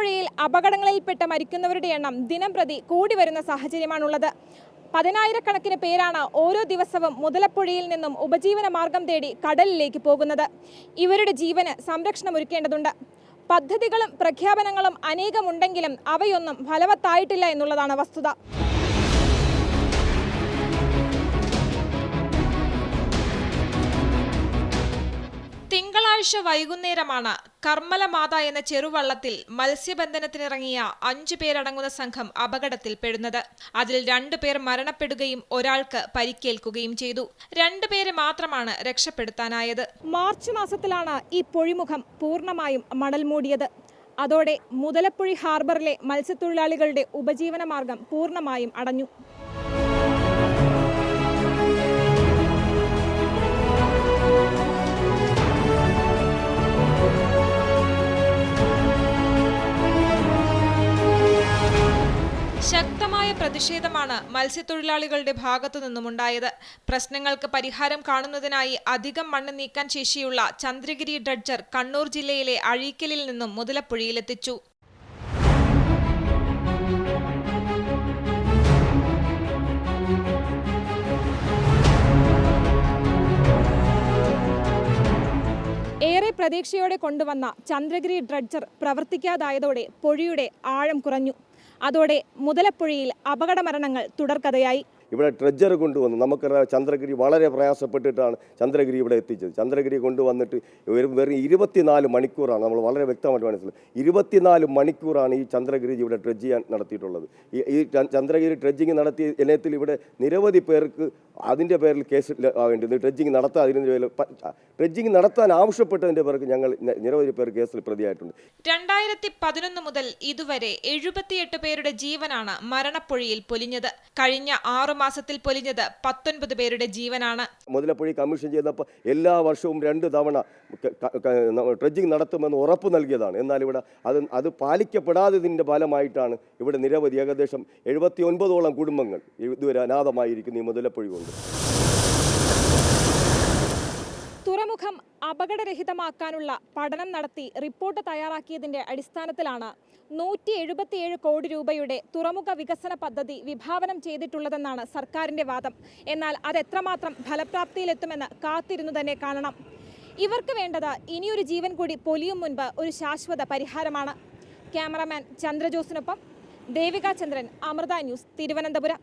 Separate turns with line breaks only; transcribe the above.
മുതലപ്പുഴയിൽ അപകടങ്ങളിൽപ്പെട്ട് മരിക്കുന്നവരുടെ എണ്ണം ദിനം പ്രതി കൂടി വരുന്ന സാഹചര്യമാണുള്ളത്. പതിനായിരക്കണക്കിന് പേരാണ് ഓരോ ദിവസവും മുതലപ്പുഴയിൽ നിന്നും ഉപജീവന മാർഗം തേടി കടലിലേക്ക് പോകുന്നത്. ഇവരുടെ ജീവന് സംരക്ഷണം ഒരുക്കേണ്ടതുണ്ട്. പദ്ധതികളും പ്രഖ്യാപനങ്ങളും അനേകമുണ്ടെങ്കിലും അവയൊന്നും ഫലവത്തായിട്ടില്ല എന്നുള്ളതാണ് വസ്തുത. തിങ്കളാഴ്ച വൈകുന്നേരമാണ് കർമ്മലമാത എന്ന ചെറുവള്ളത്തിൽ മത്സ്യബന്ധനത്തിനിറങ്ങിയ അഞ്ചു പേരടങ്ങുന്ന സംഘം അപകടത്തിൽപ്പെടുന്നത്. അതിൽ രണ്ടു പേർ മരണപ്പെടുകയും ഒരാൾക്ക് പരിക്കേൽക്കുകയും ചെയ്തു. രണ്ടുപേരെ മാത്രമാണ് രക്ഷപ്പെടുത്താനായത്. മാർച്ച് മാസത്തിലാണ് ഈ പൊഴിമുഖം പൂർണമായും മണൽ മൂടിയത്. അതോടെ മുതലപ്പുഴി ഹാർബറിലെ മത്സ്യത്തൊഴിലാളികളുടെ ഉപജീവന മാർഗം പൂർണമായും അടഞ്ഞു. ശക്തമായ പ്രതിഷേധമാണ് മത്സ്യത്തൊഴിലാളികളുടെ ഭാഗത്തു നിന്നുമുണ്ടായത്. പ്രശ്നങ്ങൾക്ക് പരിഹാരം കാണുന്നതിനായി അധികം മണ്ണ് നീക്കാൻ ശേഷിയുള്ള ചന്ദ്രഗിരി ഡ്രഡ്ജർ കണ്ണൂർ ജില്ലയിലെ അഴീക്കലിൽ നിന്നും മുതലപ്പുഴയിലെത്തിച്ചു. പ്രതീക്ഷയോടെ കൊണ്ടുവന്ന ചന്ദ്രഗിരി ഡ്രഡ്ജർ പ്രവർത്തിക്കാതായതോടെ പൊഴിയുടെ ആഴം കുറഞ്ഞു. അതോടെ മുതലപ്പുഴയിൽ അപകടമരണങ്ങൾ തുടർക്കഥയായി.
ഇവിടെ ട്രെജർ കൊണ്ടുവന്നു. നമുക്കറിയാം ചന്ദ്രഗിരി വളരെ പ്രയാസപ്പെട്ടിട്ടാണ് ചന്ദ്രഗിരി ഇവിടെ എത്തിച്ചത്. ചന്ദ്രഗിരി കൊണ്ടുവന്നിട്ട് വെറും വെറും ഇരുപത്തിനാല് മണിക്കൂറാണ് നമ്മൾ വളരെ വ്യക്തമായിട്ട് മനസ്സിലാക്കുന്നത് ഇരുപത്തിനാല് മണിക്കൂറാണ് ഈ ചന്ദ്രഗിരി ഇവിടെ ട്രെജ് ചെയ്യാൻ നടത്തിയിട്ടുള്ളത്. ഈ ചന്ദ്രഗിരി ട്രെഡ്ജിങ് നടത്തിയ ഇനത്തിൽ ഇവിടെ നിരവധി പേർക്ക് അതിന്റെ പേരിൽ കേസ് ല- ട്രെഡ്ജിങ് നടത്താൻ അതിന്റെ പേരിൽ ട്രെഡ്ജിങ് നടത്താൻ ആവശ്യപ്പെട്ടതിന്റെ പേർക്ക് ഞങ്ങൾ നിരവധി പേർ കേസിൽ പ്രതിയായിട്ടുണ്ട്.
രണ്ടായിരത്തി പതിനൊന്ന് മുതൽ ഇതുവരെ എഴുപത്തിയെട്ട് പേരുടെ ജീവനാണ് മരണപ്പൊഴിയിൽ പൊലിഞ്ഞത്. കഴിഞ്ഞ ആറു മാസത്തിൽ പൊലിഞ്ഞത് പത്തൊൻപത് പേരുടെ ജീവനാണ്.
മുതലപ്പുഴി കമ്മീഷൻ ചെയ്തപ്പോൾ എല്ലാ വർഷവും രണ്ട് തവണ ഡ്രഡ്ജിങ് നടത്തുമെന്ന് ഉറപ്പ് നൽകിയതാണ്. എന്നാൽ ഇവിടെ അത് അത് പാലിക്കപ്പെടാത്തതിന്റെ ഫലമായിട്ടാണ് ഇവിടെ നിരവധി ഏകദേശം എഴുപത്തി ഒൻപതോളം കുടുംബങ്ങൾ ഇതുവരെ അനാഥമായിരിക്കുന്നു ഈ മുതലപ്പുഴി കൊണ്ട്.
തുറമുഖം അപകടരഹിതമാക്കാനുള്ള പഠനം നടത്തി റിപ്പോർട്ട് തയ്യാറാക്കിയതിന്റെ അടിസ്ഥാനത്തിലാണ് നൂറ്റി എഴുപത്തിയേഴ് കോടി രൂപയുടെ തുറമുഖ വികസന പദ്ധതി വിഭാവനം ചെയ്തിട്ടുള്ളതെന്നാണ് സർക്കാരിന്റെ വാദം. എന്നാൽ അതെത്രമാത്രം ഫലപ്രാപ്തിയിലെത്തുമെന്ന് കാത്തിരുന്നു തന്നെ കാണണം. ഇവർക്ക് വേണ്ടത് ഇനിയൊരു ജീവൻ കൂടി പൊലിയും മുൻപ് ഒരു ശാശ്വത പരിഹാരമാണ്. ക്യാമറാമാൻ ചന്ദ്രജോസിനൊപ്പം ദേവിക ചന്ദ്രൻ അമൃത ന്യൂസ് തിരുവനന്തപുരം.